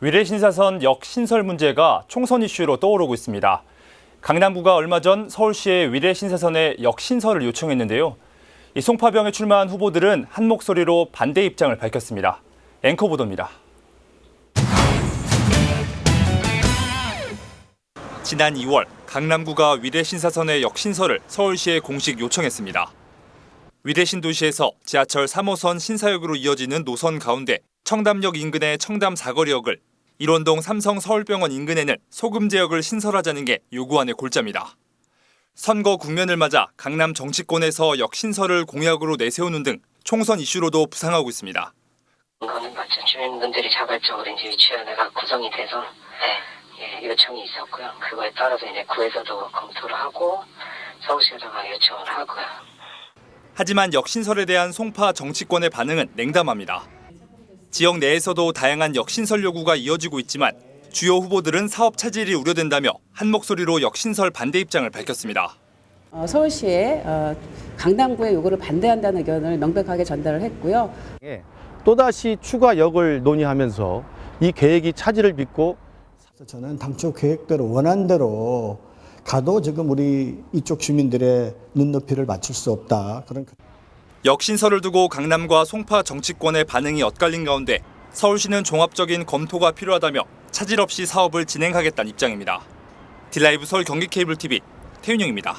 위례신사선 역신설 문제가 총선 이슈로 떠오르고 있습니다. 강남구가 얼마 전 서울시의 위례신사선에 역신설을 요청했는데요. 이 송파병에 출마한 후보들은 한 목소리로 반대 입장을 밝혔습니다. 앵커 보도입니다. 지난 2월 강남구가 위례신사선의 역신설을 서울시에 공식 요청했습니다. 위례신 도시에서 지하철 3호선 신사역으로 이어지는 노선 가운데 청담역 인근의 청담 사거리역을 일원동 삼성 서울병원 인근에는 소금 제역을 신설하자는 게 요구안의 골자입니다. 선거 국면을 맞아 강남 정치권에서 역신설을 공약으로 내세우는 등 총선 이슈로도 부상하고 있습니다. 이거는 맞죠. 주민분들이 자발적으로 이제 유치원회가 구성이 돼서 예, 요청이 있었고요. 그거에 따라서 이제 구에서도 검토를 하고 서울시에다가 요청을 하고요. 하지만 역신설에 대한 송파 정치권의 반응은 냉담합니다. 지역 내에서도 다양한 역신설 요구가 이어지고 있지만 주요 후보들은 사업 차질이 우려된다며 한 목소리로 역신설 반대 입장을 밝혔습니다. 어, 서울시에 어, 강남구의 요구를 반대한다는 의견을 명백하게 전달을 했고요. 예, 또다시 추가 역을 논의하면서 이 계획이 차질을 빚고 저는 당초 계획대로 원안대로 가도 지금 우리 이쪽 주민들의 눈높이를 맞출 수 없다. 그런 역신설을 두고 강남과 송파 정치권의 반응이 엇갈린 가운데 서울시는 종합적인 검토가 필요하다며 차질 없이 사업을 진행하겠다는 입장입니다. 딜라이브 서울 경기 케이블 TV 태윤영입니다.